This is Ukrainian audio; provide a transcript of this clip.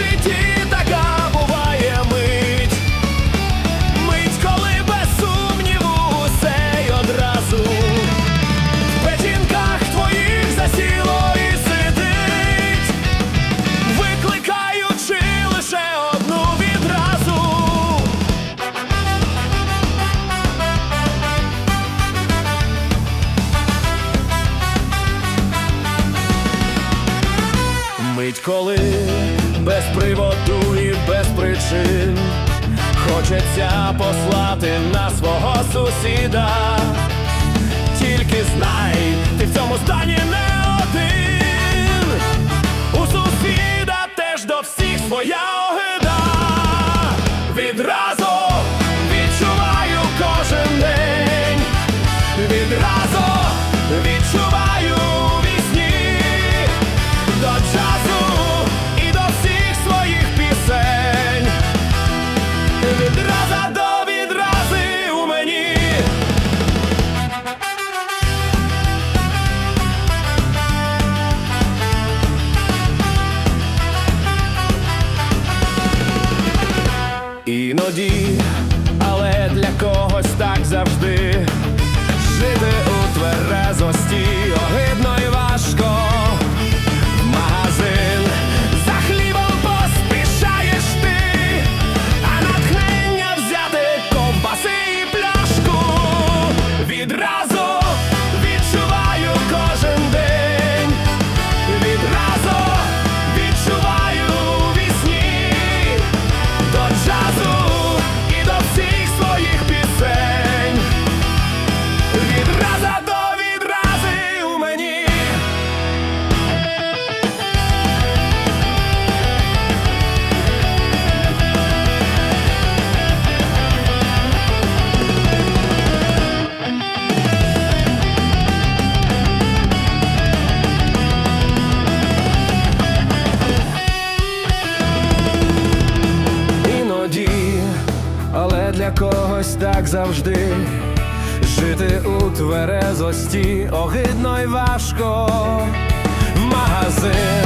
житті така буває мить, мить, коли без сумніву все й одразу, в печінках твоїх засіло і сидить, викликаючи лише одну відразу. Мить коли приводу і без причин хочеться послати на свого сусіда. Тільки знай, ти в цьому стані не один. У сусіда теж до всіх своя огида. Відразу відчуваю кожен день. Відразу відчуваю когось так завжди. Жити у тверезості огидно й важко. В магазин